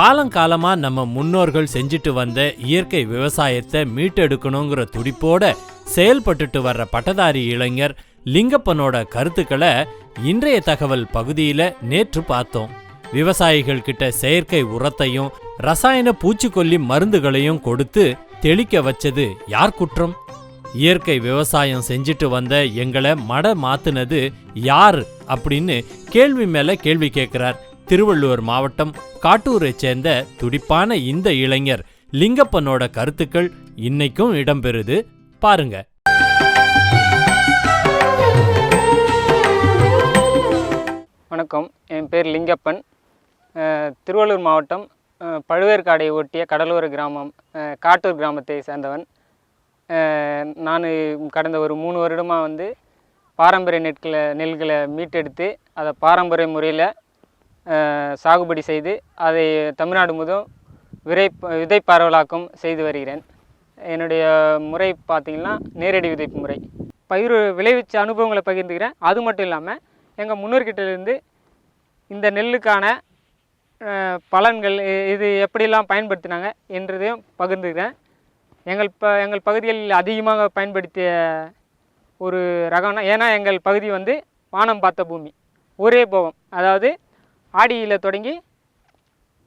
காலங்காலமாக நம்ம முன்னோர்கள் செஞ்சுட்டு வந்த இயற்கை விவசாயத்தை மீட்டெடுக்கணுங்கிற துடிப்போட செயல்பட்டுட்டு வர்ற பட்டதாரி இளைஞர் லிங்கப்பனோட கருத்துக்களை இன்றைய தகவல் பகுதியில் நேற்று பார்த்தோம். விவசாயிகள் கிட்ட செயற்கை உரத்தையும் ரசாயன பூச்சிக்கொல்லி மருந்துகளையும் கொடுத்து தெளிக்க வச்சது யார் குற்றம்? இயற்கை விவசாயம் செஞ்சுட்டு வந்த எங்களை மட மாத்துனது யார் அப்படின்னு கேள்வி மேல கேள்வி கேட்கிறார். திருவள்ளுவர் மாவட்டம் காட்டூரைச் சேர்ந்த துடிப்பான இந்த இளைஞர் லிங்கப்பனோட கருத்துக்கள் இன்னைக்கும் இடம்பெறுது. பாருங்க. வணக்கம். என் பேர் லிங்கப்பன். திருவள்ளூர் மாவட்டம் பழுவேற்காடை ஒட்டிய கடலோர கிராமம் காட்டூர் கிராமத்தை சேர்ந்தவன். நான் கடந்த ஒரு மூணு வருடமாக வந்து பாரம்பரிய நெற்களை நெல்களை மீட்டெடுத்து அதை பாரம்பரிய முறையில் சாகுபடி செய்து அதை தமிழ்நாடு முதல் விரை விதை பரவலாக்கம் செய்து வருகிறேன். என்னுடைய முறை பார்த்திங்கன்னா நேரடி விதைப்பு முறை. பயிர் விளைவிச்ச அனுபவங்களை பகிர்ந்துக்கிறேன். அது மட்டும் இல்லாமல் எங்கள் முன்னோர்கிட்டேருந்து இந்த நெல்லுக்கான பலன்கள் இது எப்படியெல்லாம் பயன்படுத்தினாங்க என்றதையும் பகிர்ந்துக்கிறேன். எங்கள் ப எங்கள் பகுதிகளில் அதிகமாக பயன்படுத்திய ஒரு ரகம்னா ஏன்னா எங்கள் பகுதி வந்து வானம் பார்த்த பூமி. ஒரே போகம். அதாவது ஆடியில் தொடங்கி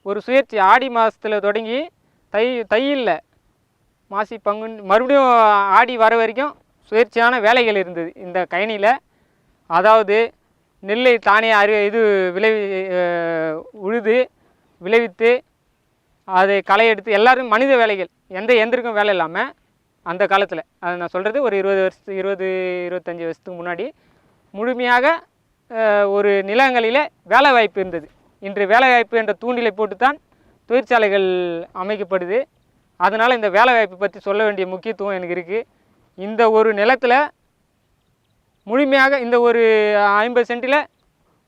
ஒரு சுயேட்சை ஆடி மாதத்தில் தொடங்கி தை தையில் மாசி பங்கு மறுபடியும் ஆடி வர வரைக்கும் சுயேட்சையான வேலைகள் இருந்தது. இந்த கயனியில் அதாவது நெல்லை தானே அறி இது விளைவி உழுது விளைவித்து அதை களை எடுத்து மனித வேலைகள் எந்த எந்திருக்கும் வேலை இல்லாமல் அந்த காலத்தில். அதை நான் சொல்கிறது ஒரு இருபது வருஷத்து இருபது இருபத்தஞ்சி வருஷத்துக்கு முன்னாடி. முழுமையாக ஒரு நிலங்களில் வேலை வாய்ப்பு இருந்தது. இன்று வேலை வாய்ப்பு என்ற தூண்டிலை போட்டு தான் தொழிற்சாலைகள் அமைக்கப்படுது. அதனால் இந்த வேலை வாய்ப்பு பற்றி சொல்ல வேண்டிய முக்கியத்துவம் எனக்கு இருக்குது இந்த ஒரு நிலத்தில் முழுமையாக இந்த ஒரு ஐம்பது சென்ட்டில்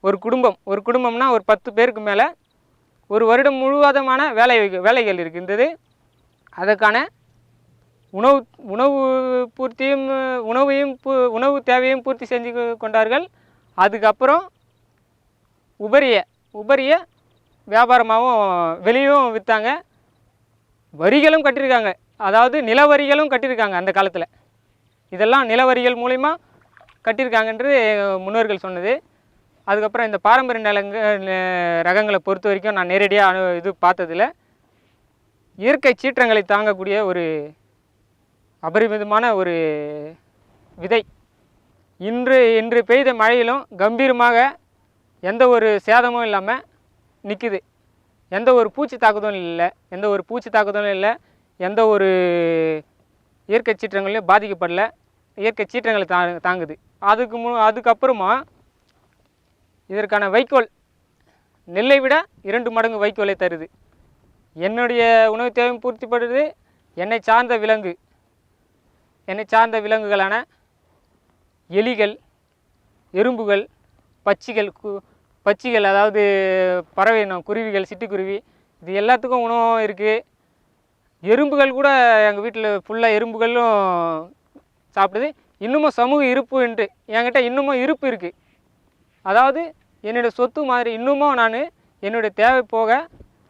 ஒரு குடும்பம் ஒரு குடும்பம்னா ஒரு பத்து பேருக்கு மேலே ஒரு வருடம் முழுவதுமான வேலை வேலைகள் இருக்கின்றது. அதற்கான உணவு உணவு பூர்த்தியும் உணவையும் பூ- உணவு தேவையும் பூர்த்தி செஞ்சு கொண்டார்கள். அதுக்கப்புறம் உபரிய உபரிய வியாபாரமாகவும் வெளியும் விற்றாங்க வரிகளும் கட்டியிருக்காங்க அதாவது நிலவரிகளும் கட்டியிருக்காங்க அந்த காலத்தில். இதெல்லாம் நிலவரிகள் மூலிமா கட்டியிருக்காங்கன்றது முன்னோர்கள் சொன்னது. அதுக்கப்புறம் இந்த பாரம்பரிய நிலங்க ரகங்களை பொறுத்த வரைக்கும் நான் நேரடியாக அனு இது பார்த்ததில்ல. இயற்கை சீற்றங்களை தாங்கக்கூடிய ஒரு அபரிமிதமான ஒரு விதை. இன்று இன்று பெய்த மழையிலும் கம்பீரமாக எந்த ஒரு சேதமும் இல்லாமல் நிற்குது எந்த ஒரு பூச்சி தாக்குதலும் இல்லை. எந்த ஒரு பூச்சி தாக்குதலும் இல்லை. எந்த ஒரு இயற்கை சீற்றங்களையும் பாதிக்கப்படல. இயற்கை சீற்றங்களை தா தாங்குது. அதுக்கு மு அதுக்கப்புறமா இதற்கான வைக்கோல் நெல்லை விட இரண்டு மடங்கு வைக்கோலை தருது. என்னுடைய உணவு தேவையும் பூர்த்திப்படுது. என்னை சார்ந்த விலங்கு என்னை சார்ந்த விலங்குகளான எலிகள் எறும்புகள் பச்சிகள் கு பச்சிகள் அதாவது பறவை இனம் குருவிகள் சிட்டுக்குருவி இது எல்லாத்துக்கும் உணவும் இருக்குது எறும்புகள் கூட எங்கள் வீட்டில் ஃபுல்லாக எறும்புகளும் சாப்பிடுது. இன்னமும் சமூக இருப்பு என்று என்கிட்ட இன்னமும் இருப்பு இருக்குது அதாவது என்னுடைய சொத்து மாதிரி இன்னமும் நான் என்னுடைய தேவை போக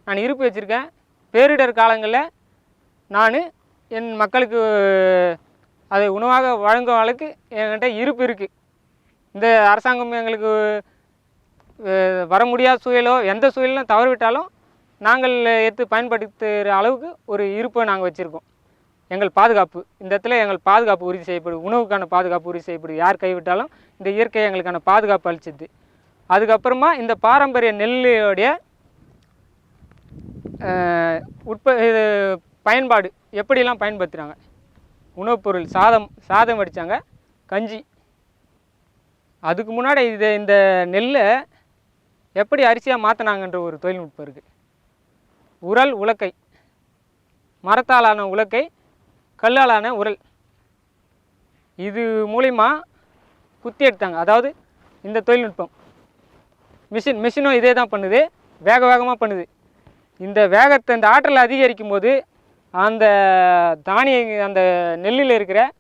நான் இருப்பு வச்சுருக்கேன். பேரிடர் காலங்களில் நான் என் மக்களுக்கு அதை உணவாக வழங்கும் அளவுக்கு என்கிட்ட இருப்பு இருக்குது இந்த அரசாங்கம் எங்களுக்கு வர முடியாத சூழலோ எந்த சூழலும் தவறிவிட்டாலும் நாங்கள் எடுத்து பயன்படுத்துகிற அளவுக்கு ஒரு இருப்பை நாங்கள் வச்சுருக்கோம். எங்கள் பாதுகாப்பு இந்த இடத்துல எங்கள் பாதுகாப்பு உறுதி செய்யப்படும் உணவுக்கான பாதுகாப்பு உறுதி செய்யப்படுது. யார் கைவிட்டாலும் இந்த இயற்கை எங்களுக்கான பாதுகாப்பு அளிச்சிது. அதுக்கப்புறமா இந்த பாரம்பரிய நெல்லுடைய உட்ப இது பயன்பாடு எப்படிலாம் பயன்படுத்துகிறாங்க உணவுப் பொருள் சாதம் சாதம் வடித்தாங்க கஞ்சி. அதுக்கு முன்னாடி இது இந்த நெல்லை எப்படி அரிசியாக மாற்றினாங்கன்ற ஒரு தொழில்நுட்பம் இருக்குது உரல் உலக்கை. மரத்தாலான உலக்கை கல்லாலான உரல். இது மூலிமா குத்தி எடுத்தாங்க. அதாவது இந்த தொழில்நுட்பம். மிஷின் மிஷினும் இதே தான் பண்ணுது. வேக வேகமாக பண்ணுது. இந்த வேகத்தை இந்த ஆற்றலை அதிகரிக்கும் போது அந்த தானிய அந்த நெல்லில் இருக்கிற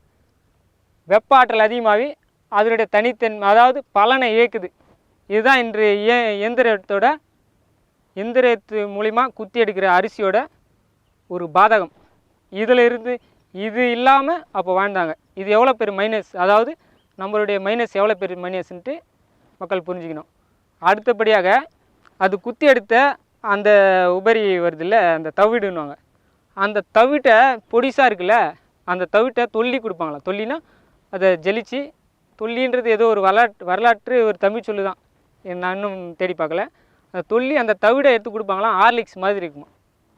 வெப்ப ஆற்றல் அதிகமாகி அதனுடைய தனித்தன் அதாவது பலனை இயக்குது. இதுதான் இன்று இய- இயந்திரத்தோட எந்திரத்து மூலிமா குத்தி எடுக்கிற அரிசியோட ஒரு பாதகம். இதில் இருந்து இது இல்லாமல் அப்போ வாழ்ந்தாங்க. இது எவ்வளோ பெரிய மைனஸ் அதாவது நம்மளுடைய மைனஸ் எவ்வளோ பெரிய மைனஸ்ன்ட்டு மக்கள் புரிஞ்சுக்கணும். அடுத்தபடியாக அது குத்தி எடுத்த அந்த உபரி வருதில்ல அந்த தவிடுன்னுவாங்க. அந்த தவிட்டை பொடிசாக இருக்குல்ல அந்த தவிட்டை தொல்லி கொடுப்பாங்களா? தொல்லினா அதை ஜெலிச்சு தொல்லின்றது ஏதோ ஒரு வரலாற்று வரலாற்று ஒரு தமிழ் சொல்லு தான் நான் இன்னும் தேடி பார்க்கல. அந்த தொல்லி அந்த தவிடை எடுத்து கொடுப்பாங்களாம் ஹார்லிக்ஸ் மாதிரி இருக்குமா?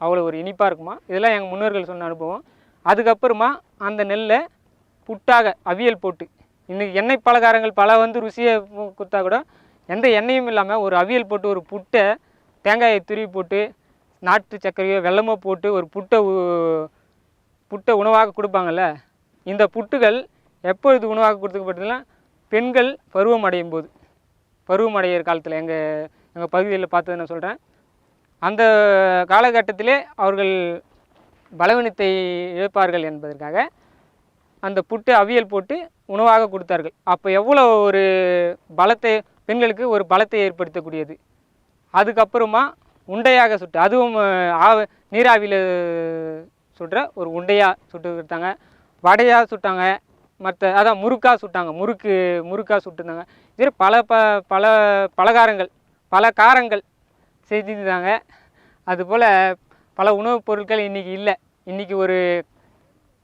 அவ்வளோ ஒரு இனிப்பாக இருக்குமா? இதெல்லாம் எங்கள் முன்னோர்கள் சொன்ன அனுபவம். அதுக்கப்புறமா அந்த நெல்லை புட்டாக அவியல் போட்டு இன்றைக்கி எண்ணெய் பலகாரங்கள் பல வந்து ருசியை கொடுத்தா கூட எந்த எண்ணெயும் இல்லாமல் ஒரு அவியல் போட்டு ஒரு புட்டை தேங்காயை துருவி போட்டு நாட்டு சர்க்கரையோ வெள்ளமோ போட்டு ஒரு புட்டை புட்டை உணவாக கொடுப்பாங்கல்ல? இந்த புட்டுகள் எப்பொழுது உணவாக கொடுக்கப்பட்டதுன்னா பெண்கள் பருவம் அடையும் போது. பருவம் அடைகிற காலத்தில் எங்கள் எங்கள் பகுதியில் பார்த்தது நான் சொல்கிறேன் அந்த காலகட்டத்திலே அவர்கள் பலவீனத்தை இழப்பார்கள் என்பதற்காக அந்த புட்டு அவியல் போட்டு உணவாக கொடுத்தார்கள். அப்போ எவ்வளோ ஒரு பலத்தை பெண்களுக்கு ஒரு பலத்தை ஏற்படுத்தக்கூடியது. அதுக்கப்புறமா உண்டையாக சுட்டு அதுவும் ஆவ நீராவியில் சுடுற ஒரு உண்டையாக சுட்டு கொடுத்தாங்க. வடையாக சுட்டாங்க. மற்ற அதான் முறுக்காக சுட்டாங்க. முறுக்கு முறுக்காக சுட்டுருந்தாங்க. இது பல ப பல பலகாரங்கள் பல காரங்கள் செஞ்சுருந்தாங்க அதுபோல் பல உணவுப் பொருட்கள் இன்றைக்கி இல்லை. இன்றைக்கி ஒரு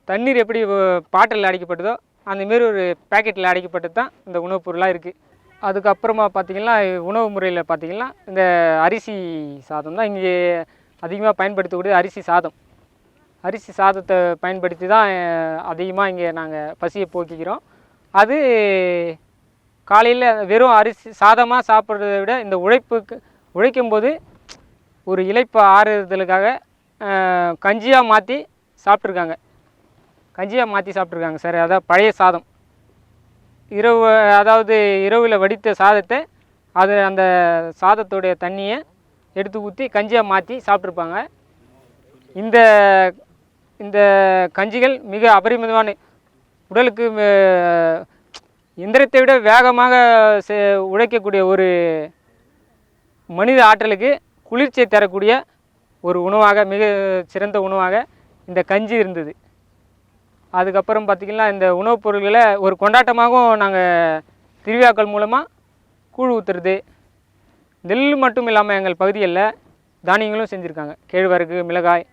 தண்ணீர் எப்படி பாட்டிலில் அடைக்கப்பட்டதோ அந்தமாரி ஒரு பேக்கெட்டில் அடைக்கப்பட்டது தான் இந்த உணவுப் பொருளாக இருக்குது அதுக்கப்புறமா பார்த்திங்கன்னா உணவு முறையில் பார்த்திங்கன்னா இந்த அரிசி சாதம் தான் இங்கே அதிகமாக பயன்படுத்தக்கூடிய அரிசி சாதம். அரிசி சாதத்தை பயன்படுத்தி தான் அதிகமாக இங்கே நாங்கள் பசியை போக்கிக்கிறோம். அது காலையில் வெறும் அரிசி சாதமாக சாப்பிட்றத விட இந்த உழைப்புக்கு உழைக்கும்போது ஒரு இழைப்பு ஆறுதலுக்காக கஞ்சியாக மாற்றி சாப்பிட்ருக்காங்க கஞ்சியாக மாற்றி சாப்பிட்ருக்காங்க சார். அதாவது பழைய சாதம். இரவு அதாவது இரவில் வடித்த சாதத்தை அது அந்த சாதத்துடைய தண்ணியை எடுத்து ஊற்றி கஞ்சியாக மாற்றி சாப்பிட்ருப்பாங்க இந்த இந்த கஞ்சிகள் மிக அபரிமிதமான உடலுக்கு அஹ், எந்திரத்தை விட வேகமாக உழைக்கக்கூடிய ஒரு மனித ஆற்றலுக்கு குளிர்ச்சியை தரக்கூடிய ஒரு உணவாக மிக சிறந்த உணவாக இந்த கஞ்சி இருந்தது. அதுக்கப்புறம் பார்த்திங்கன்னா இந்த உணவுப் பொருள்களை ஒரு கொண்டாட்டமாகவும் நாங்கள் திருவிழாக்கள் மூலமாக கூழ் ஊற்றுறது நெல் மட்டும் இல்லாமல் எங்கள் பகுதிகளில் தானியங்களும் செஞ்சுருக்காங்க. கேழ்வரகு மிளகாய்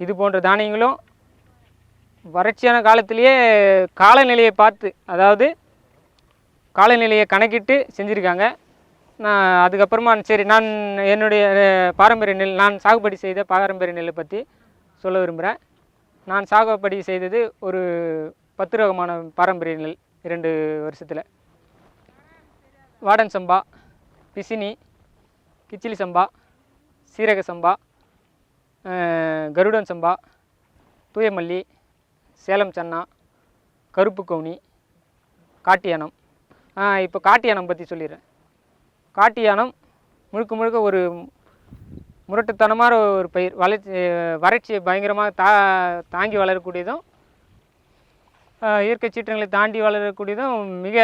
இது போன்ற தானியங்களும் வறட்சியான காலத்திலேயே காலநிலையை பார்த்து அதாவது காலநிலையை கணக்கிட்டு செஞ்சுருக்காங்க. நான் அதுக்கப்புறமா சரி நான் என்னுடைய பாரம்பரிய நெல் நான் சாகுபடி செய்த பாரம்பரிய நெல்லை பற்றி சொல்ல விரும்புகிறேன் நான் சாகுபடி செய்தது ஒரு பத்து ரகமான பாரம்பரிய நெல் இரண்டு வருஷத்தில். வாடன் சம்பா பிசினி கிச்சிலி சம்பா சீரக சம்பா கருடன் சம்பா தூயமல்லி சேலம் சன்னா கருப்பு கவுனி காட்டியானம் இப்போ காட்டியானம் பற்றி சொல்லிடுறேன். காட்டியானம் முழுக்க முழுக்க ஒரு முரட்டுத்தனமான ஒரு பயிர் வளர்ச்சி வறட்சியை பயங்கரமாக தா தாங்கி வளரக்கூடியதும் இயற்கை சீற்றங்களை தாண்டி வளரக்கூடியதும் மிக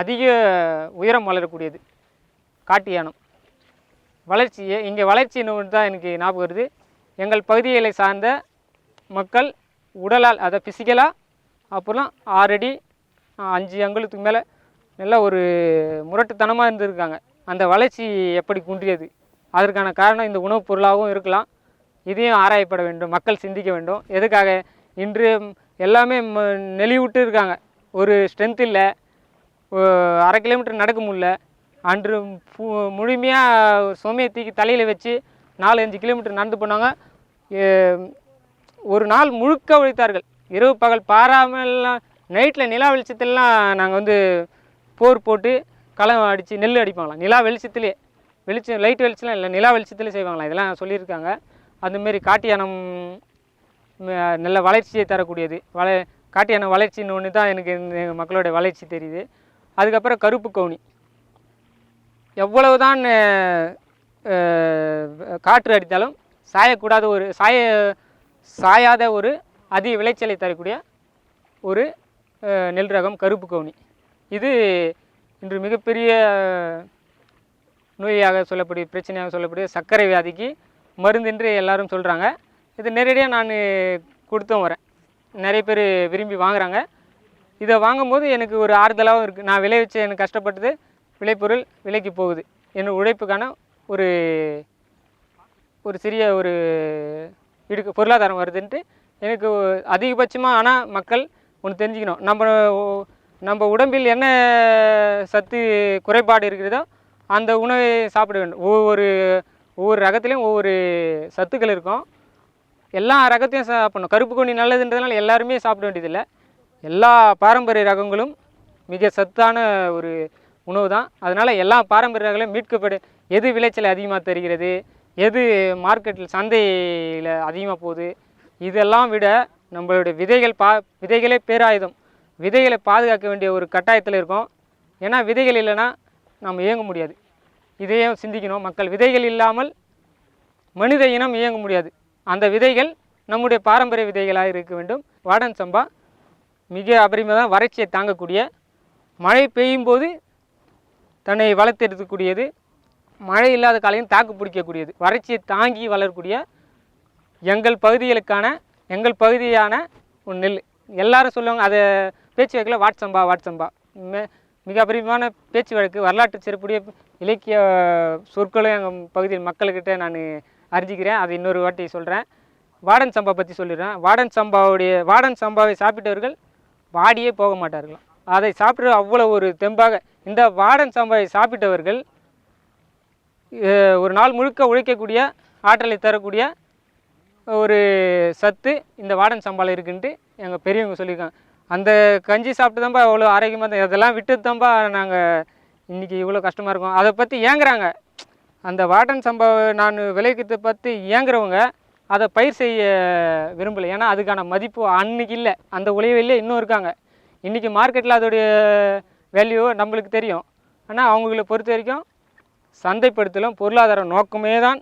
அதிக உயரம் வளரக்கூடியது. காட்டு யானம் வளர்ச்சியை இங்கே வளர்ச்சின்னு ஒன்று தான் எனக்கு ஞாபகம் வருது. எங்கள் பகுதிகளை சார்ந்த மக்கள் உடலால் அதை ஃபிசிக்கலாக அப்புறம் ஆறடி அஞ்சு அங்குலத்துக்கு மேலே நல்லா ஒரு முரட்டுத்தனமாக இருந்திருக்காங்க. அந்த வளர்ச்சி எப்படி குன்றியது? அதற்கான காரணம் இந்த உணவுப் பொருளாகவும் இருக்கலாம். இதையும் ஆராயப்பட வேண்டும் மக்கள் சிந்திக்க வேண்டும். எதுக்காக? இன்று எல்லாமே ம- நெளிவுட்டு இருக்காங்க. ஒரு ஸ்ட்ரென்த் இல்லை. அரை கிலோமீட்டர் நடக்க முடியல. அன்று முழுமையாக சுமையை தூக்கி தலையில் வச்சு நாலு அஞ்சு கிலோமீட்டர் நடந்து போனாங்க. ஒரு நாள் முழுக்க உழைத்தார்கள். இரவு பகல் பாராமல்லாம் நைட்டில் நிலா வெளிச்சத்திலலாம் நாங்கள் வந்து போர் போட்டு களம் அடித்து நெல் அடிப்பாங்களாம். நிலா வெளிச்சத்திலே. வெளிச்சம் லைட் வெளிச்சம்லாம் இல்லை நிலா வெளிச்சத்தில் செய்வாங்களாம். இதெல்லாம் சொல்லியிருக்காங்க. அந்தமாரி காட்டு யானம் நல்ல வளர்ச்சியை தரக்கூடியது. வள காட்டு யானை வளர்ச்சின்னு ஒன்று தான் எனக்கு இந்த எங்கள் மக்களோட வளர்ச்சி தெரியுது. அதுக்கப்புறம் கருப்பு கவுனி. எவ்வளவுதான் காற்று அடித்தாலும் சாயக்கூடாத ஒரு சாய சாயாத ஒரு அதிக விளைச்சலை தரக்கூடிய ஒரு நெல் ரகம் கருப்பு கவுனி. இது இன்று மிகப்பெரிய நோயாக சொல்லக்கூடிய பிரச்சனையாக சொல்லக்கூடிய சர்க்கரை வியாதிக்கு மருந்துன்று எல்லாரும் சொல்கிறாங்க இது நேரடியாக நான் கொடுத்தும் வரேன். நிறைய பேர் விரும்பி வாங்குறாங்க. இதை வாங்கும்போது எனக்கு ஒரு ஆறுதலாகவும் இருக்குது நான் விளைவிச்ச எனக்கு கஷ்டப்பட்டது விளைபொருள் விலைக்கு போகுது. என்னோடய உழைப்புக்கான ஒரு ஒரு சிறிய ஒரு இடுக்கு பொருளாதாரம் வருதுன்ட்டு எனக்கு அதிகபட்சமாக ஆனால் மக்கள் ஒன்று தெரிஞ்சுக்கணும். நம்ம நம்ம உடம்பில் என்ன சத்து குறைபாடு இருக்கிறதோ அந்த உணவை சாப்பிட வேண்டும். ஒவ்வொரு ஒவ்வொரு ரகத்துலேயும் ஒவ்வொரு சத்துக்கள் இருக்கும். எல்லா ரகத்தையும் சாப்பிடணும். கருப்பு கொண்டி நல்லதுன்றதுனால எல்லாருமே சாப்பிட வேண்டியதில்லை. எல்லா பாரம்பரிய ரகங்களும் மிக சத்தான ஒரு உணவு தான். அதனால் எல்லா பாரம்பரிய ரகங்களும் மீட்கப்படு எது விளைச்சல் அதிகமாக தருகிறது எது மார்க்கெட்டில் சந்தையில் அதிகமாக போகுது இதெல்லாம் விட நம்மளுடைய விதைகள் பா விதைகளே பேராயுதம். விதைகளை பாதுகாக்க வேண்டிய ஒரு கட்டாயத்தில் இருக்கும். ஏன்னா விதைகள் இல்லைன்னா நம்ம இயங்க முடியாது. இதையும் சிந்திக்கணும். மக்கள் விதைகள் இல்லாமல் மனித இனம் இயங்க முடியாது. அந்த விதைகள் நம்முடைய பாரம்பரிய விதைகளாக இருக்க வேண்டும். வாடன் சம்பா மிக அபரிமிதம் வறட்சியை தாங்கக்கூடிய மழை பெய்யும் போது தன்னை வளர்த்தெடுக்கக்கூடியது மழை இல்லாத காலையும் தாக்கு பிடிக்கக்கூடியது. வறட்சியை தாங்கி வளரக்கூடிய எங்கள் பகுதிகளுக்கான எங்கள் பகுதியான ஒரு நெல். எல்லாரும் சொல்லுவாங்க அதை பேச்சு வழக்கில் வாட்சம்பா வாட்சம்பா மே மிக அபரிமான பேச்சு வழக்கு வரலாற்று சிறப்புடைய இலக்கிய சொற்களும் எங்கள் பகுதியில் மக்கள்கிட்ட நான் அறிஞ்சிக்கிறேன். அது இன்னொரு வாட்டி சொல்கிறேன் வாடன் சம்பா பற்றி சொல்லிடுறேன். வாடன் சம்பாவுடைய வாடன் சம்பாவை சாப்பிட்டவர்கள் வாடியே போக மாட்டார்களாம் அதை சாப்பிட்டு அவ்வளோ ஒரு தெம்பாக இந்த வாடன் சம்பாவை சாப்பிட்டவர்கள் ஒரு நாள் முழுக்க உழைக்கக்கூடிய ஆற்றலை தரக்கூடிய ஒரு சத்து இந்த வாடன் சம்பாவில் இருக்குன்ட்டு எங்கள் பெரியவங்க சொல்லியிருக்காங்க. அந்த கஞ்சி சாப்பிட்டு தான்ப்பா அவ்வளோ ஆரோக்கியமாக தான் இதெல்லாம் விட்டு தான்ப்பா நாங்கள் இன்றைக்கி இவ்வளோ கஷ்டமாக இருக்கும். அதை பற்றி ஏங்குறாங்க. அந்த வாட்டன் சம்பவ நான் விளைவிக்கிறத பற்றி ஏங்குறவங்க அதை பயிர் செய்ய விரும்பலை. ஏன்னா அதுக்கான மதிப்பு அன்னைக்கு இல்லை. அந்த உழைவிலே இன்னும் இருக்காங்க. இன்றைக்கி மார்க்கெட்டில் அதோடைய வேல்யூ நம்மளுக்கு தெரியும். ஆனால் அவங்கள பொறுத்த வரைக்கும் சந்தைப்படுத்தலும் பொருளாதார நோக்கமே தான்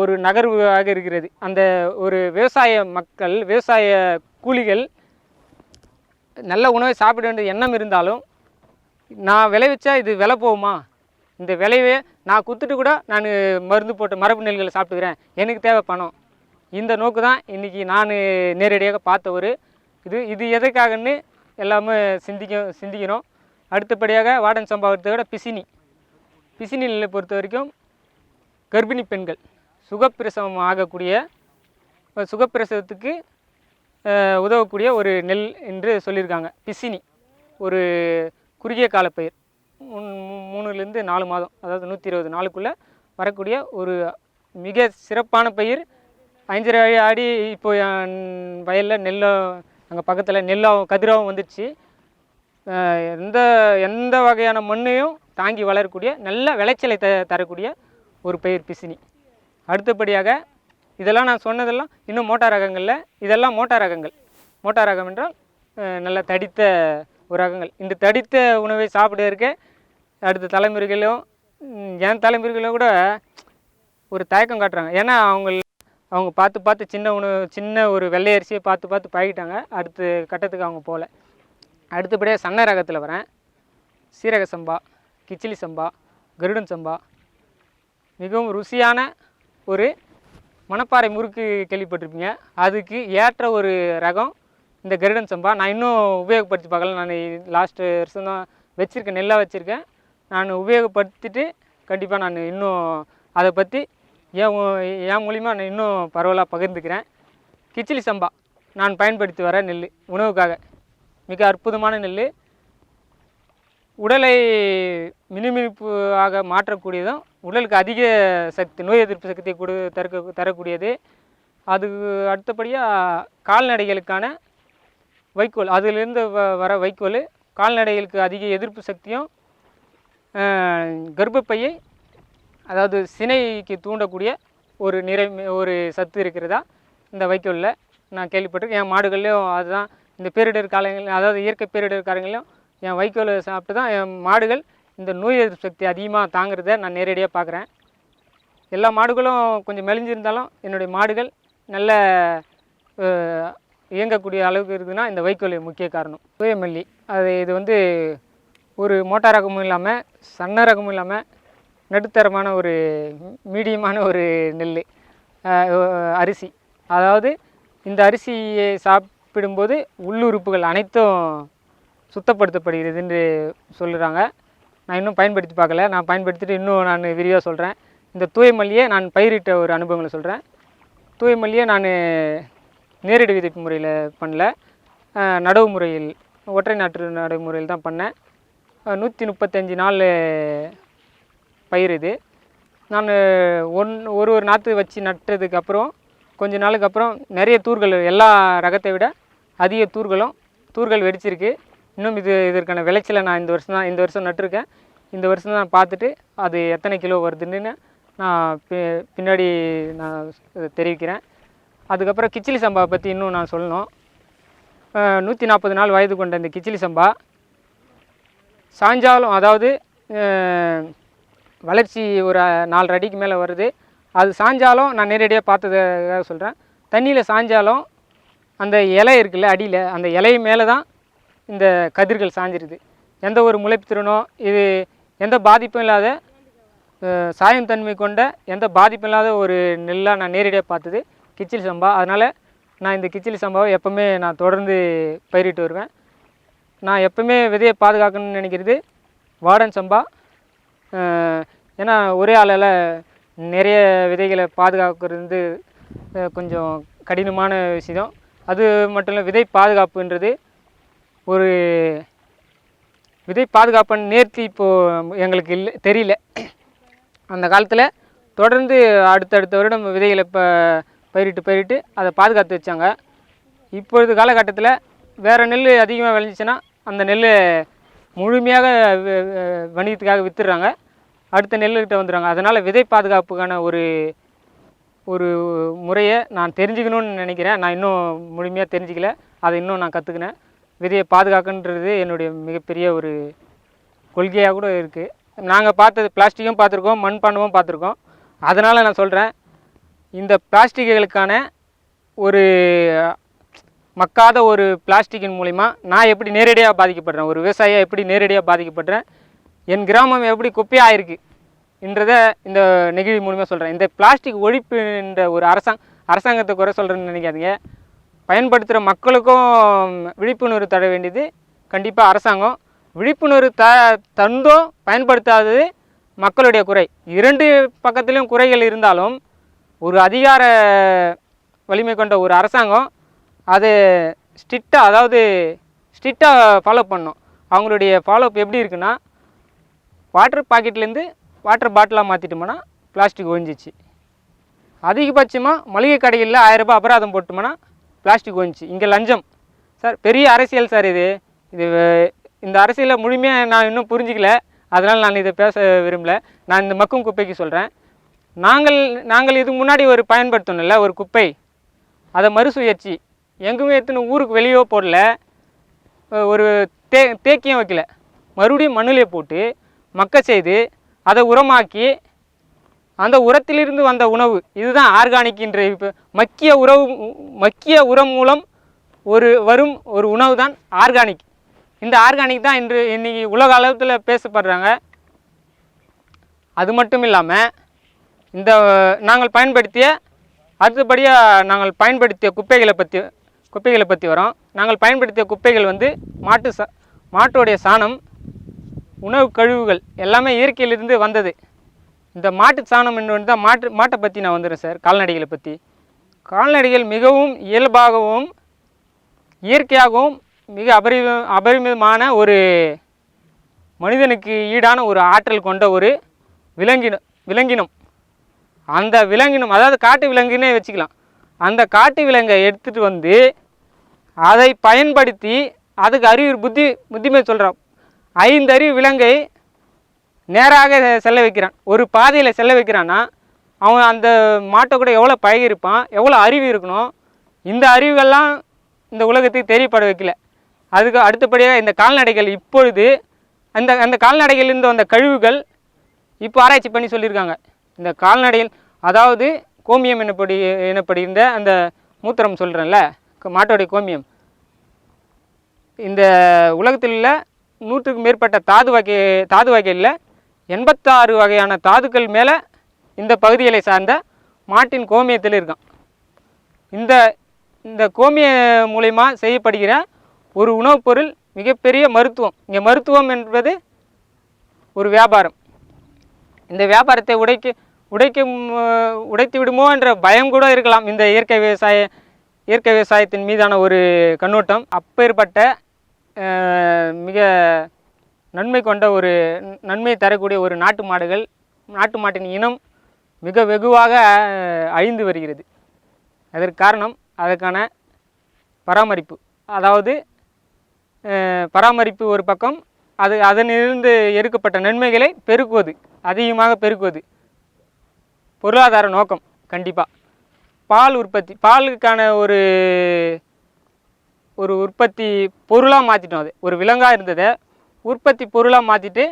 ஒரு நகர்வாக இருக்கிறது. அந்த ஒரு விவசாய மக்கள் விவசாய கூலிகள் நல்ல உணவை சாப்பிட வேண்டிய எண்ணம் இருந்தாலும் நான் விளைவிச்சா இது விலை போகுமா? இந்த விளைவே நான் குத்துட்டு கூட நான் மருந்து போட்டு மரபு நெல்களை சாப்பிட்டுக்கிறேன். எனக்கு தேவை பணம். இந்த நோக்கு தான் இன்றைக்கி நான் நேரடியாக பார்த்த ஒரு இது. இது எதுக்காகன்னு எல்லாமே சிந்திக்க சிந்திக்கணும் அடுத்தபடியாக வாடன் சம்பவத்தை விட பிசினி. பிசினி நெல்லை பொறுத்த வரைக்கும் கர்ப்பிணி பெண்கள் சுகப்பிரசவம் ஆகக்கூடிய சுகப்பிரசவத்துக்கு உதவக்கூடிய ஒரு நெல் என்று சொல்லியிருக்காங்க. பிசினி. ஒரு குறுகிய கால பயிர். மூணுலேருந்து நாலு மாதம் அதாவது நூற்றி இருபது நாளுக்குள்ளே வரக்கூடிய ஒரு மிக சிறப்பான பயிர். ஐஞ்சரை ஆடி இப்போ வயலில் நெல்லும் அங்கே பக்கத்தில் நெல்லாகவும் கதிராகவும் வந்துடுச்சு எந்த எந்த வகையான மண்ணையும் தாங்கி வளரக்கூடிய நல்ல விளைச்சலை த தரக்கூடிய ஒரு பயிர் பிசினி. அடுத்தபடியாக இதெல்லாம் நான் சொன்னதெல்லாம் இன்னும் மோட்டார் ரகங்களில் இதெல்லாம் மோட்டார் ரகங்கள். மோட்டார் ரகம் என்றால் நல்ல தடித்த ஒரு ரகங்கள் இந்த தடித்த உணவை சாப்பிட இருக்க அடுத்த தலைமுறைகளும் என் தலைமுறைகளும் கூட ஒரு தயக்கம் காட்டுறாங்க. ஏன்னா அவங்க அவங்க பார்த்து பார்த்து சின்ன உணவு சின்ன ஒரு வெள்ளை அரிசியை பார்த்து பார்த்து பழகிட்டாங்க. அடுத்த கட்டத்துக்கு அவங்க போகல. அடுத்தபடியாக சன்ன ரகத்தில் வரேன். சீரக சம்பா கிச்சிலி சம்பா கருடன் சம்பா. மிகவும் ருசியான ஒரு மணப்பாறை முறுக்கு கேள்விப்பட்டிருப்பீங்க. அதுக்கு ஏற்ற ஒரு ரகம் இந்த கருடன் சம்பா நான் இன்னும் உபயோகப்படுத்தி பார்க்கல. நான் லாஸ்ட்டு வருஷம் தான் வச்சுருக்கேன். நெல்லாக வச்சுருக்கேன். நான் உபயோகப்படுத்திட்டு கண்டிப்பாக நான் இன்னும் அதை பற்றி என் என் மூலிமா நான் இன்னும் பரவலாக பகிர்ந்துக்கிறேன். கிச்சிலி சம்பா நான் பயன்படுத்தி வர நெல் உணவுக்காக. மிக அற்புதமான நெல். உடலை மினுமினுப்பு ஆக மாற்றக்கூடியதும் உடலுக்கு அதிக சக்தி நோய் எதிர்ப்பு சக்தியை கொடு தரக்க தரக்கூடியது. அதுக்கு அடுத்தபடியாக கால்நடைகளுக்கான வைக்கோல் அதிலிருந்து வ வர வைக்கோல் கால்நடைகளுக்கு அதிக எதிர்ப்பு சக்தியும் கர்ப்பப்பையை அதாவது சினைக்கு தூண்டக்கூடிய ஒரு நிறை ஒரு சத்து இருக்கிறதா? இந்த வைக்கோலில் நான் கேள்விப்பட்டிருக்கேன். என் மாடுகள்லேயும் அதுதான். இந்த பேரிடர் காலங்கள் அதாவது இயற்கை பேரிடர் காலங்களையும் என் வைக்கோலை சாப்பிட்டு தான் என் மாடுகள் இந்த நோய் எதிர்ப்பு சக்தி அதிகமாக தாங்கிறத நான் நேரடியாக பார்க்குறேன் எல்லா மாடுகளும் கொஞ்சம் மெலிஞ்சிருந்தாலும் என்னுடைய மாடுகள் நல்ல இயங்கக்கூடிய அளவுக்கு இருக்குதுன்னா இந்த வைக்கோல் முக்கிய காரணம். சூயமல்லி. அது இது வந்து ஒரு மோட்டார் ரகமும் இல்லாமல் சன்ன ரகமும் இல்லாமல் நடுத்தரமான ஒரு மீடியமான ஒரு நெல் அரிசி. அதாவது இந்த அரிசியை சாப்பிடும்போது உள்ளுறுப்புகள் அனைத்தும் சுத்தப்படுத்தப்படுகிறது என்று சொல்லுறாங்க நான் இன்னும் பயன்படுத்தி பார்க்கல. நான் பயன்படுத்திட்டு இன்னும் நான் விரிவாக சொல்கிறேன் இந்த தூயமல்லியை நான் பயிரிட்ட ஒரு அனுபவங்களை சொல்கிறேன் தூயமல்லியை நான் நேரடி விதைப்பு முறையில் பண்ணல. நடவு முறையில் ஒற்றை நாற்று நடவு முறையில் தான் பண்ணேன். நூற்றி முப்பத்தஞ்சு நாள் பயிர் இது. நான் ஒன் ஒரு ஒரு நாற்று வச்சு நட்டதுக்கு அப்புறம் கொஞ்ச நாளுக்கு அப்புறம் நிறைய தூர்கள் எல்லா ரகத்தை விட அதிக தூர்களும் தூர்கள் வெடிச்சிருக்கு. இன்னும் இது இதற்கான விளைச்சலை நான் இந்த வருஷம் தான் இந்த வருஷம் நட்டிருக்கேன். இந்த வருஷம் தான் பார்த்துட்டு அது எத்தனை கிலோ வருதுன்னு நான் பி- பின்னாடி நான் தெரிவிக்கிறேன். அதுக்கப்புறம் கிச்சிலி சம்பாவை பற்றி இன்னும் நான் சொல்லணும். நூற்றி நாற்பது நாள் வயது கொண்ட இந்த கிச்சிலி சம்பா சாஞ்சாலும் அதாவது வளர்ச்சி ஒரு நாலரை அடிக்கு மேலே வருது. அது சாஞ்சாலும் நான் நேரடியாக பார்த்ததாக சொல்கிறேன் தண்ணியில் சாஞ்சாலும் அந்த இலை இருக்குல்ல அடியில் அந்த இலை மேலே தான் இந்த கதிர்கள் சாஞ்சிருது. எந்த ஒரு முளைப்புத்திறனோ இது எந்த பாதிப்பும் இல்லாத சாயம் தன்மை கொண்ட எந்த பாதிப்பும் இல்லாத ஒரு நெல்லாக நான் நேரடியாக பார்த்தது. கிச்சிலி சம்பா. அதனால் நான் இந்த கிச்சிலி சம்பாவை எப்போவுமே நான் தொடர்ந்து பயிரிட்டு வருவேன். நான் எப்போவுமே விதையை பாதுகாக்கணும்னு நினைக்கிறது வாடன் சம்பா. ஏன்னா ஒரே ஆளால் நிறைய விதைகளை பாதுகாக்கிறது வந்து கொஞ்சம் கடினமான விஷயம். அது மட்டும் இல்லை விதை பாதுகாப்புன்றது ஒரு விதை பாதுகாப்புன்னு நேர்த்தி இப்போது எங்களுக்கு இல்லை தெரியல. அந்த காலத்தில் தொடர்ந்து அடுத்தடுத்த வருடம் விதைகளை இப்போ பயிரிட்டு பயிரிட்டு அதை பாதுகாத்து வச்சாங்க. இப்பொழுது காலகட்டத்தில் வேறு நெல் அதிகமாக விளைஞ்சிச்சுன்னா அந்த நெல் முழுமையாக வணிகத்துக்காக விற்றுடுறாங்க அடுத்த நெல்லுக்கிட்ட வந்துடுறாங்க. அதனால் விதை பாதுகாப்புக்கான ஒரு ஒரு முறையை நான் தெரிஞ்சுக்கணும்னு நினைக்கிறேன். நான் இன்னும் முழுமையாக தெரிஞ்சுக்கல. அதை இன்னும் நான் கற்றுக்கினேன் விதையை பாதுகாக்கன்றது என்னுடைய மிகப்பெரிய ஒரு கொள்கையாக கூட இருக்குது நாங்கள் பார்த்தது பிளாஸ்டிக்கும் பார்த்துருக்கோம் மண்பாண்டமும் பார்த்துருக்கோம். அதனால் நான் சொல்கிறேன் இந்த பிளாஸ்டிக்குகளுக்கான ஒரு மக்காத ஒரு பிளாஸ்டிக்கின் மூலிமா நான் எப்படி நேரடியாக பாதிக்கப்படுறேன் ஒரு விவசாயியாக எப்படி நேரடியாக பாதிக்கப்படுறேன் என் கிராமம் எப்படி குப்பையாக என்றதை இந்த நிகழ்வு மூலிமா சொல்கிறேன் இந்த பிளாஸ்டிக் ஒழிப்புன்ற ஒரு அரசாங்க அரசாங்கத்தை குறை சொல்கிறேன்னு நினைக்காதீங்க. பயன்படுத்துகிற மக்களுக்கும் விழிப்புணர்வு தர வேண்டியது கண்டிப்பாக அரசாங்கம். விழிப்புணர்வு த தந்தும் பயன்படுத்தாதது மக்களுடைய குறை. இரண்டு பக்கத்திலும் குறைகள் இருந்தாலும் ஒரு அதிகார வலிமை கொண்ட ஒரு அரசாங்கம் அது ஸ்ட்ரிக்டாக அதாவது ஸ்ட்ரிக்டாக ஃபாலோ பண்ணும். அவங்களுடைய ஃபாலோஅப் எப்படி இருக்குன்னா வாட்டர் பாக்கெட்லேருந்து வாட்டர் பாட்டிலாக மாற்றிட்டோம்னா பிளாஸ்டிக் ஒழிஞ்சிச்சு அதிகபட்சமாக மளிகை கடைகளில் ஆயிரம் ரூபாய் அபராதம் போட்டோம்னா பிளாஸ்டிக் ஒழிஞ்சிச்சு இங்கே லஞ்சம். சார் பெரிய அரசியல் சார் இது. இது இந்த அரசியலை முழுமையாக நான் இன்னும் புரிஞ்சிக்கல. அதனால் நான் இதை பேச விரும்பல. நான் இந்த மக்கும் குப்பைக்கு சொல்கிறேன் நாங்கள் நாங்கள் இதுக்கு முன்னாடி ஒரு பயன்படுத்தணும்ல ஒரு குப்பை. அதை மறுசுயற்சி எங்குமே எத்தனை ஊருக்கு வெளியோ போடல. ஒரு தே தேக்கியம் வைக்கல. மறுபடியும் மண்ணிலே போட்டு மக்க செய்து அதை உரமாக்கி அந்த உரத்திலிருந்து வந்த உணவு இதுதான் ஆர்கானிக்ன்ற இப்போ மக்கிய உறவு மக்கிய உரம் மூலம் ஒரு வரும் ஒரு உணவு தான் ஆர்கானிக். இந்த ஆர்கானிக் தான் இன்று இன்றைக்கி உலக அளவில் பேசப்படுறாங்க. அது மட்டும் இல்லாமல் இந்த நாங்கள் பயன்படுத்திய அடுத்தபடியாக நாங்கள் பயன்படுத்திய குப்பைகளை பற்றி குப்பைகளை பற்றி வரோம் நாங்கள் பயன்படுத்திய குப்பைகள் வந்து மாட்டு சா மாட்டுடைய சாணம் உணவு கழிவுகள் எல்லாமே இயற்கையிலிருந்து வந்தது. இந்த மாட்டு சாணம் என்று தான் மாட்டு மாட்டை பற்றி நான் வந்துடுறேன் சார் கால்நடைகளை பற்றி கால்நடைகள் மிகவும் இயல்பாகவும் இயற்கையாகவும் மிக அபரி அபரிமிதமான ஒரு மனிதனுக்கு ஈடான ஒரு ஆற்றல் கொண்ட ஒரு விலங்கினம் விலங்கினம். அந்த விலங்கினம் அதாவது காட்டு விலங்குனே வச்சுக்கலாம். அந்த காட்டு விலங்கை எடுத்துகிட்டு வந்து அதை பயன்படுத்தி அதுக்கு அறிவு புத்தி புத்திமை சொல்கிறான் ஐந்து அறிவு விலங்கை நேராக செல்ல வைக்கிறான். ஒரு பாதையில் செல்ல வைக்கிறான்னா அவன் அந்த மாட்டை கூட எவ்வளோ பழகியிருப்பான் எவ்வளோ அறிவு இருக்கணும் இந்த அறிவுகள்லாம் இந்த உலகத்துக்கு தெரியப்பட வைக்கல. அதுக்கு அடுத்தபடியாக இந்த கால்நடைகள் இப்பொழுது அந்த அந்த கால்நடைகளிலிருந்து வந்த கழிவுகள் இப்போ ஆராய்ச்சி பண்ணி சொல்லியிருக்காங்க. இந்த கால்நடையில் அதாவது கோமியம் எனப்படி எனப்படுகின்ற அந்த மூத்திரம் சொல்கிறேன்ல மாட்டோடைய கோமியம். இந்த உலகத்தில் உள்ள நூற்றுக்கும் மேற்பட்ட தாது வகை தாது வகைகளில் எண்பத்தாறு வகையான தாதுக்கள் மேலே இந்த பகுதிகளை சார்ந்த மாட்டின் கோமியத்தில் இருக்கான். இந்த இந்த கோமிய மூலயமா செய்யப்படுகிற ஒரு உணவுப் பொருள் மிகப்பெரிய மருத்துவம். இங்கே மருத்துவம் என்பது ஒரு வியாபாரம். இந்த வியாபாரத்தை உடைக்க உடைக்கும் உடைத்து விடுமோ என்ற பயம் கூட இருக்கலாம். இந்த இயற்கை விவசாய இயற்கை விவசாயத்தின் மீதான ஒரு கண்ணோட்டம். அப்பேற்பட்ட மிக நன்மை கொண்ட ஒரு நன்மை தரக்கூடிய ஒரு நாட்டு மாடுகள் நாட்டு மாட்டின் இனம் மிக வெகுவாக அழிந்து வருகிறது. அதற்கு காரணம் அதற்கான பராமரிப்பு. அதாவது பராமரிப்பு ஒரு பக்கம் அது அதனிலிருந்து எடுக்கப்பட்ட நன்மைகளை பெருக்குவது அதிகமாக பெருக்குவது. பொருளாதார நோக்கம் கண்டிப்பாக பால் உற்பத்தி பாலுக்கான ஒரு ஒரு உற்பத்தி பொருளாக மாற்றிட்டோம் அது. ஒரு விலங்காக இருந்ததை உற்பத்தி பொருளாக மாற்றிட்டு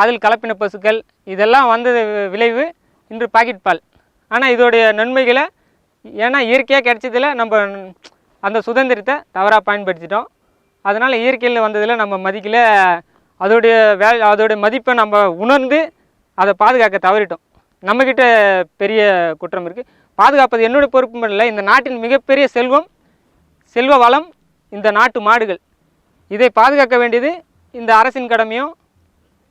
அதில் கலப்பின பசுக்கள் இதெல்லாம் வந்தது விளைவு இன்று பாக்கெட் பால். ஆனால் இதோடைய நன்மைகளை ஏன்னா இயற்கையாக கிடைச்சதில் நம்ம அந்த சுதந்திரத்தை தவறாக பயன்படுத்திட்டோம். அதனால் இயற்கையில் வந்ததில் நம்ம மதிக்கல. அதோடைய வே அதோடைய மதிப்பை நம்ம உணர்ந்து அதை பாதுகாக்க தவறிட்டோம். நம்மக்கிட்ட பெரிய குற்றம் இருக்குது பாதுகாப்பது என்னுடைய பொறுப்பு இல்லை. இந்த நாட்டின் மிகப்பெரிய செல்வம் செல்வ வளம் இந்த நாட்டு மாடுகள். இதை பாதுகாக்க வேண்டியது இந்த அரசின் கடமையும்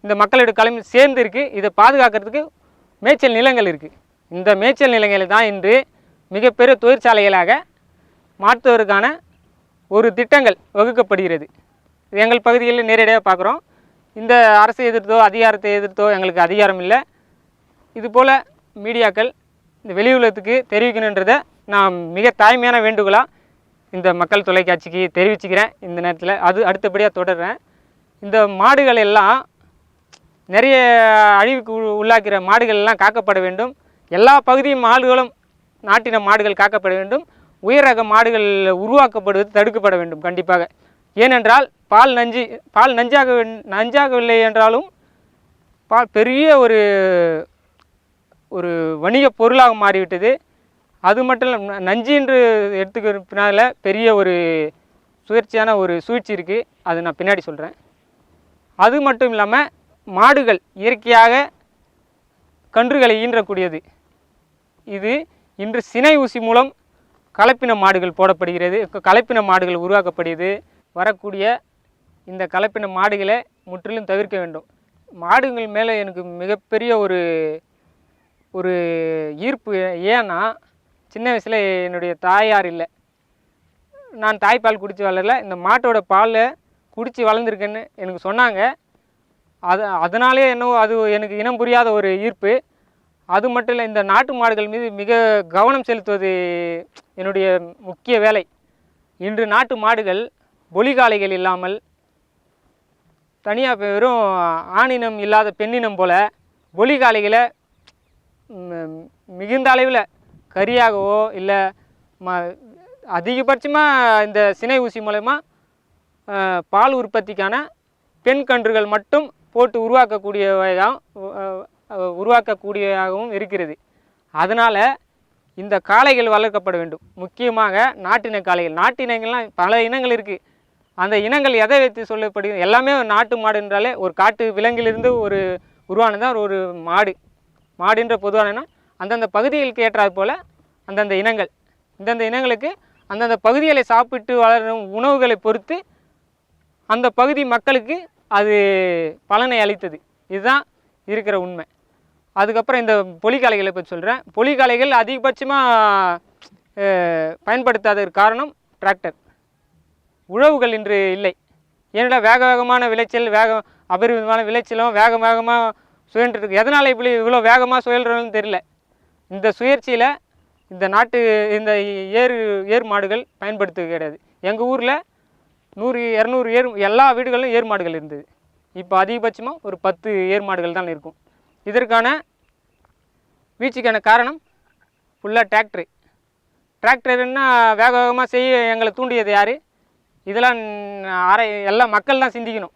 இந்த மக்களுடைய கடமையும் சேர்ந்து இருக்குது இதை பாதுகாக்கிறதுக்கு மேய்ச்சல் நிலங்கள் இருக்குது இந்த மேய்ச்சல் நிலங்களை தான் இன்று மிகப்பெரிய தொழிற்சாலைகளாக மாற்றுவதற்கான ஒரு திட்டங்கள் வகுக்கப்படுகிறது. எங்கள் பகுதிகளில் நேரடியாக பார்க்குறோம். இந்த அரசை எதிர்த்தோ அதிகாரத்தை எதிர்த்தோ எங்களுக்கு அதிகாரம் இல்லை. இதுபோல் மீடியாக்கள் இந்த வெளி உலகத்துக்கு தெரிவிக்கணுன்றதை நான் மிக தாய்மையான வேண்டுகோளாக இந்த மக்கள் தொலைக்காட்சிக்கு தெரிவிச்சுக்கிறேன் இந்த நேரத்தில். அது அடுத்தபடியாக தொடர்றேன். இந்த மாடுகள் எல்லாம் நிறைய அழிவுக்கு உள்ளாக்கிற மாடுகள் எல்லாம் காக்கப்பட வேண்டும். எல்லா பகுதியும் மாடுகளும் நாட்டின மாடுகள் காக்கப்பட வேண்டும். உயர் ரக மாடுகள் உருவாக்கப்படுவது தடுக்கப்பட வேண்டும் கண்டிப்பாக. ஏனென்றால் பால் நஞ்சு பால் நஞ்சாக நஞ்சாகவில்லை என்றாலும் பால் பெரிய ஒரு ஒரு வணிக பொருளாக மாறிவிட்டது. அது மட்டும் இல்லை நஞ்சு என்று எடுத்துக்கிறதுனால பெரிய ஒரு சுயற்சியான ஒரு சூழ்ச்சி இருக்குது அது நான் பின்னாடி சொல்கிறேன் அது மட்டும் இல்லாமல் மாடுகள் இயற்கையாக கன்றுகளை ஈன்றக்கூடியது. இது இன்று சினை ஊசி மூலம் கலப்பின மாடுகள் போடப்படுகிறது. கலப்பின மாடுகள் உருவாக்கப்படுகிறது. வரக்கூடிய இந்த கலப்பின மாடுகளை முற்றிலும் தவிர்க்க வேண்டும். மாடுகள் மேலே எனக்கு மிகப்பெரிய ஒரு ஒரு ஈர்ப்பு. ஏன்னா சின்ன வயசில் என்னுடைய தாயார் இல்லை. நான் தாய்ப்பால் குடித்து வளரல. இந்த மாட்டோட பாலை குடித்து வளர்ந்துருக்கேன்னு எனக்கு சொன்னாங்க. அது அதனாலே என்னவோ அது எனக்கு இனம் புரியாத ஒரு ஈர்ப்பு. அது மட்டும் இல்லை இந்த நாட்டு மாடுகள் மீது மிக கவனம் செலுத்துவது என்னுடைய முக்கிய வேலை. இன்று நாட்டு மாடுகள் பொலிகாலைகள் இல்லாமல் தனியாக வெறும் ஆணினம் இல்லாத பெண்ணினம் போல் பொலிகாலைகளை மிகுந்த அளவில் கரியாகவோ இல்லை ம அதிகபட்சமாக இந்த சினை ஊசி மூலயமா பால் உற்பத்திக்கான பெண் கன்றுகள் மட்டும் போட்டு உருவாக்கக்கூடியவையாகவும் அஹ், உருவாக்கக்கூடியதாகவும் இருக்கிறது. அதனால் இந்த காளைகள் வளர்க்கப்பட வேண்டும். முக்கியமாக நாட்டின காளைகள். நாட்டினங்கள்லாம் பல இனங்கள் இருக்குது அந்த இனங்கள் எதை வைத்து சொல்லப்படுகிறது? எல்லாமே நாட்டு மாடு என்றாலே ஒரு காட்டு விலங்கிலிருந்து ஒரு உருவானதான் ஒரு மாடு. மாடுன்ற பொதுவான அந்தந்த பகுதிகளுக்கு ஏற்றாது போல் அந்தந்த இனங்கள். இந்தந்த இனங்களுக்கு அந்தந்த பகுதிகளை சாப்பிட்டு வளரும் உணவுகளை பொறுத்து அந்த பகுதி மக்களுக்கு அது பலனை அளித்தது. இதுதான் இருக்கிற உண்மை. அதுக்கப்புறம் இந்த பொலிகாலைகளை பற்றி சொல்கிறேன் பொலிகாலைகள் அதிகபட்சமாக பயன்படுத்தாததற்கு காரணம் டிராக்டர். உழவுகள் இன்று இல்லை. ஏன்னா வேக வேகமான விளைச்சல் வேக அபரிமிதமான விளைச்சலும் வேக வேகமாக சுழன்றிருக்கு எதனால் இப்படி இவ்வளோ வேகமாக சுழல்றதுன்னு தெரியல. இந்த சுயற்சியில் இந்த நாட்டு இந்த ஏறு ஏர் மாடுகள் பயன்படுத்த கிடையாது எங்கள் ஊரில் நூறு இரநூறு ஏர் எல்லா வீடுகளிலும் ஏர் மாடுகள் இருந்தது. இப்போ அதிகபட்சமாக ஒரு பத்து ஏர் மாடுகள் தான் இருக்கும். இதற்கான வீழ்ச்சிக்கான காரணம் ஃபுல்லாக டிராக்டரு. என்ன வேக வேகமாக செய்ய எங்களை தூண்டியது யார்? இதெல்லாம் அரை எல்லா மக்கள் தான் சிந்திக்கணும்.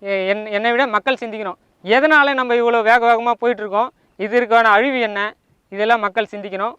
எ- என் என்னை விட மக்கள் சிந்திக்கணும். எதனால் நம்ம இவ்வளோ வேக வேகமாக போயிட்டுருக்கோம் இதற்கான அழிவு என்ன? இதெல்லாம் மக்கள் சிந்திக்கணும்.